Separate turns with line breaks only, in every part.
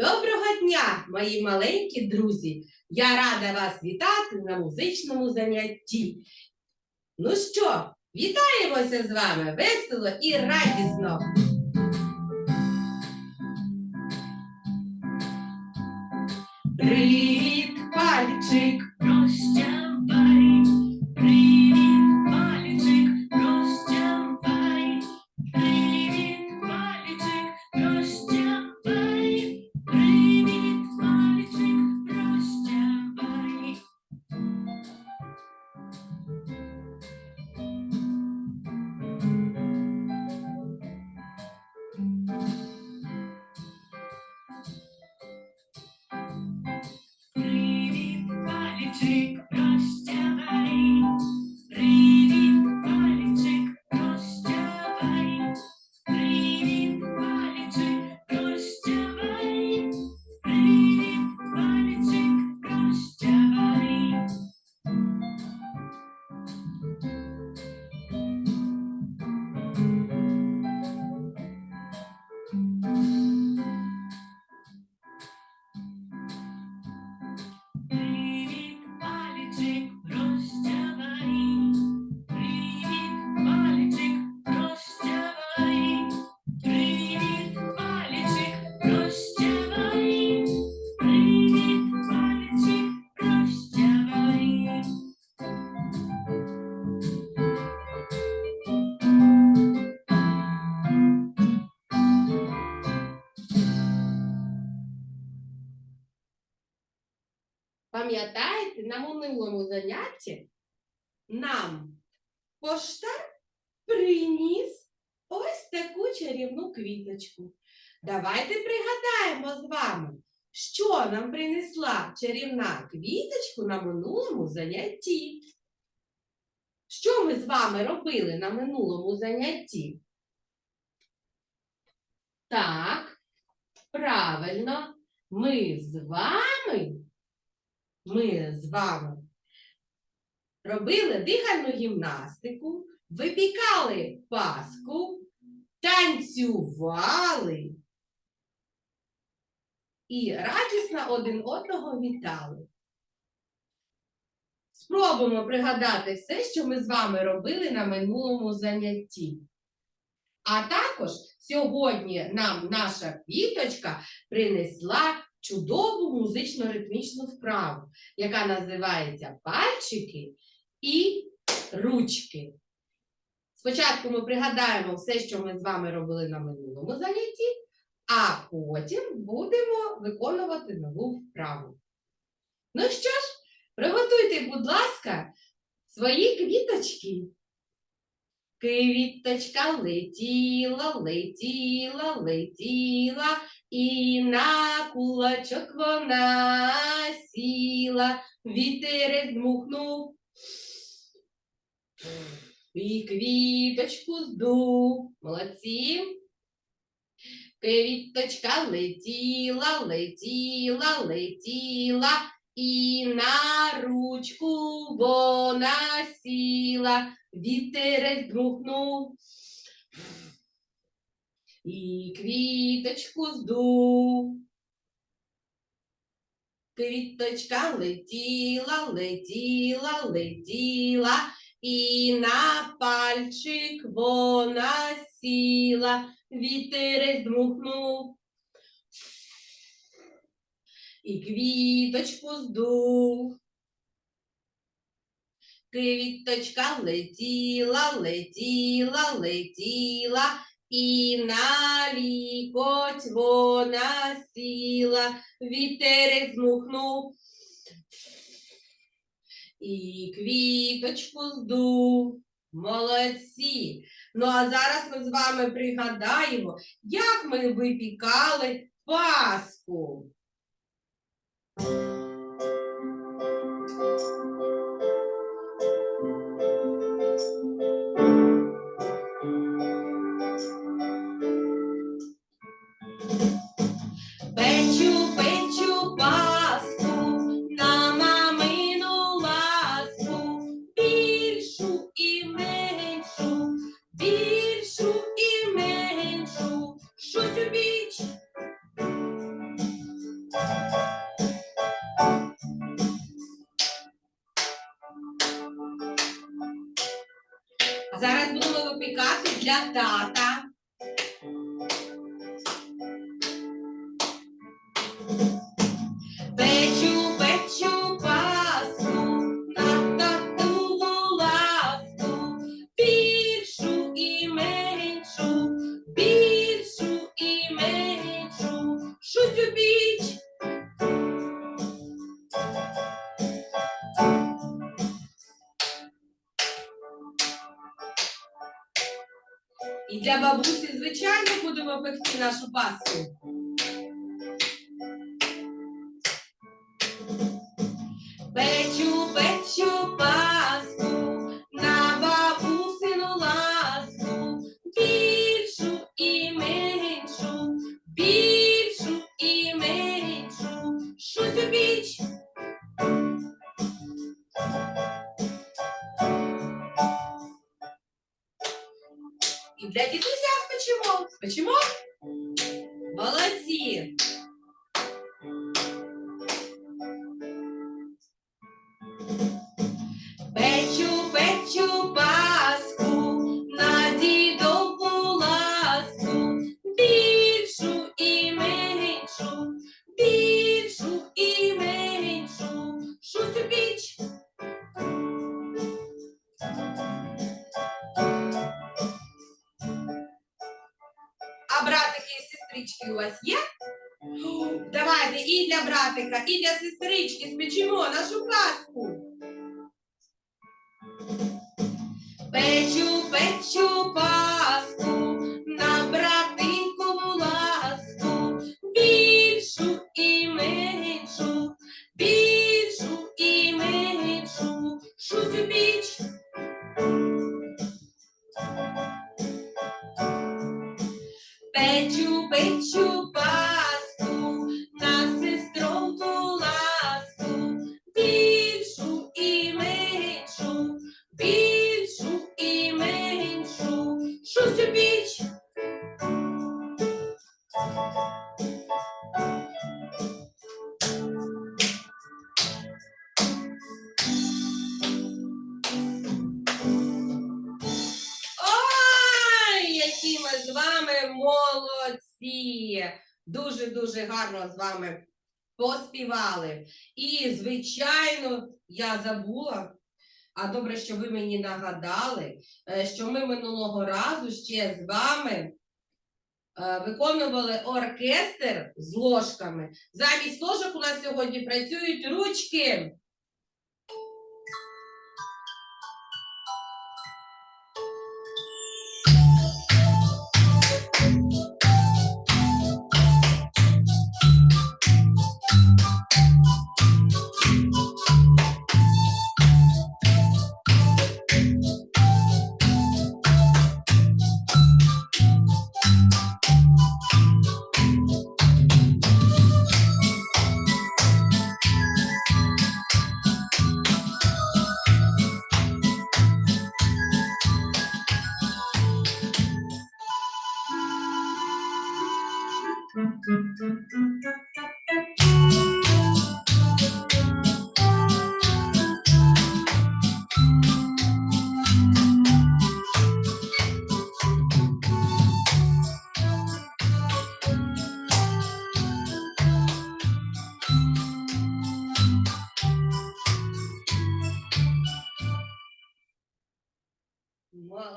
Доброго дня, мої маленькі друзі! Я рада вас вітати на музичному занятті. Ну що, вітаємося з вами весело і радісно. Привіт, пальчик!
Прощавай,
Пам'ятаєте, на минулому занятті нам поштар приніс ось таку чарівну квіточку. Давайте пригадаємо з вами, що нам принесла чарівна квіточку на минулому занятті. Що ми з вами робили на минулому занятті? Так, правильно, ми з вами ми з вами робили дихальну гімнастику, випікали паску, танцювали і радісно один одного вітали. Спробуємо пригадати все, що ми з вами робили на минулому занятті. А також сьогодні нам наша квіточка принесла чудову музично-ритмічну вправу, яка називається пальчики і ручки. Спочатку ми пригадаємо все, що ми з вами робили на минулому занятті, а потім будемо виконувати нову вправу. Ну що ж, приготуйте, будь ласка, свої квіточки. Квіточка летіла, летіла, летіла, і на кулачок вона сіла, вітер дмухнув, і квіточку здув. Молодці. Квіточка летіла, летіла, летіла, і на ручку вона сіла, вітер дмухнув. І квіточку здув. Квіточка летіла, летіла, летіла, і на пальчик вона сіла, вітер дмухнув. І квіточку здув. Квіточка летіла, летіла, летіла, і на лікоть вона сіла, вітер змухнув. І квіточку здув. Молодці. Ну а зараз ми з вами пригадаємо, як ми випікали паску. щось у біч. Зараз будемо випікати для тата. Для бабусі, звичайно, будемо пекти нашу паску. thank you. І для братика, і для сестрички спечемо нашу паску. Печу, печу паску які ми з вами молодці! Дуже-дуже гарно з вами поспівали. І, звичайно, я забула, а добре, що ви мені нагадали, е, що ми минулого разу ще з вами е, виконували оркестр з ложками. Замість ложок у нас сьогодні працюють ручки.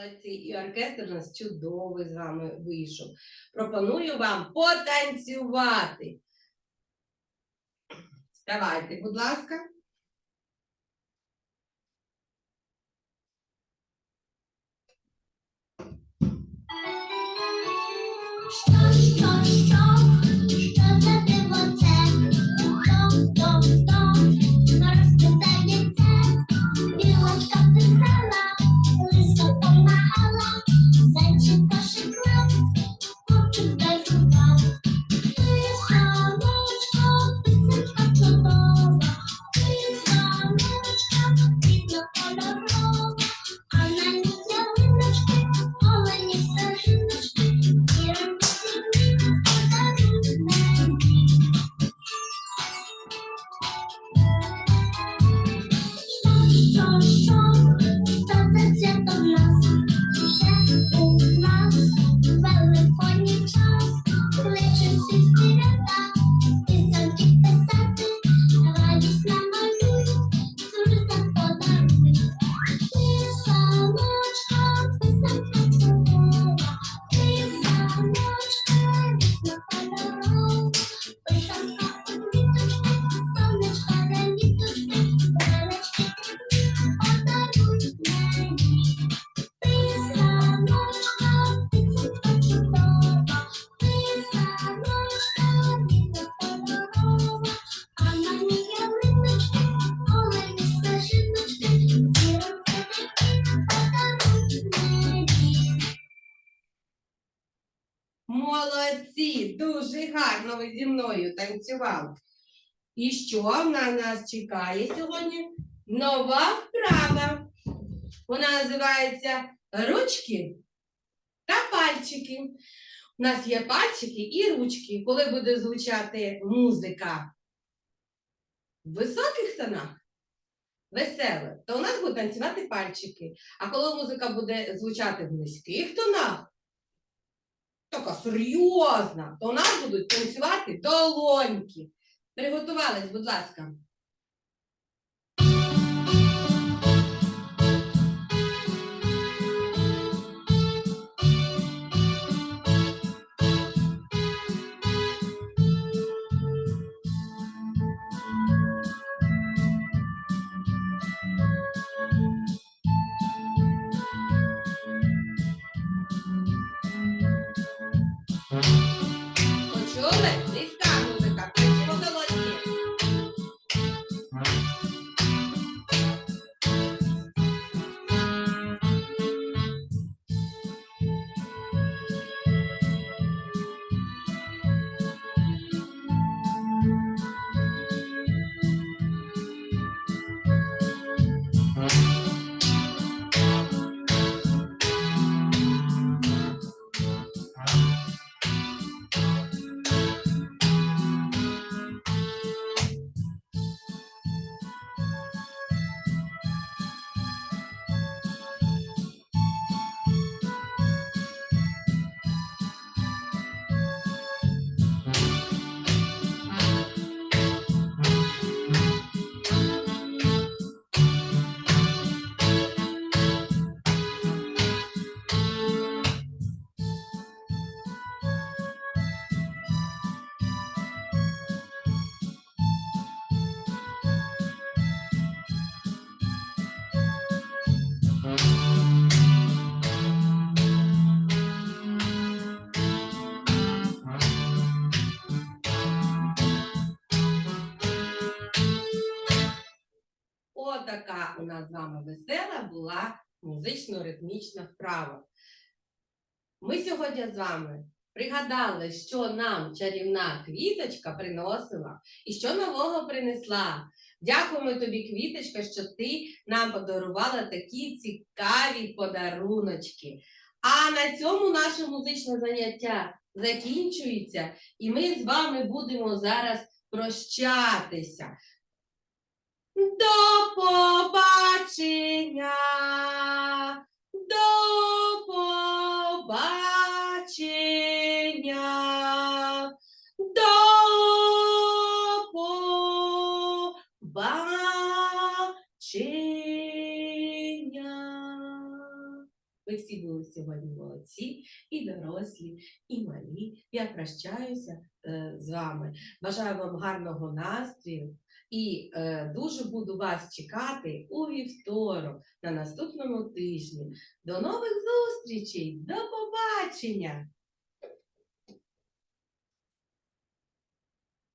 Молодці, і оркестр у нас чудовий з вами вийшов. Пропоную вам потанцювати. Вставайте, будь ласка.
Що,
Молодці! Дуже гарно ви зі мною танцювали. І що на нас чекає сьогодні? Нова вправа. Вона називається ручки та пальчики. У нас є пальчики і ручки. Коли буде звучати музика в високих тонах, веселе, то у нас будуть танцювати пальчики. А коли музика буде звучати в низьких тонах, така серйозна, то у нас будуть танцювати долоньки. Приготувались, будь ласка. Отака у нас з вами весела була музично-ритмічна вправа. Ми сьогодні з вами пригадали, що нам чарівна квіточка приносила і що нового принесла. Дякуємо тобі, квіточка, що ти нам подарувала такі цікаві подаруночки. А на цьому наше музичне заняття закінчується, і ми з вами будемо зараз прощатися. До побачення. До побачення. До побачення. Ви всі були сьогодні молодці, і дорослі, і малі. Я прощаюся е, з вами. Бажаю вам гарного настрою. І е, дуже буду вас чекати у вівторок на наступному тижні. До нових зустрічей! До побачення!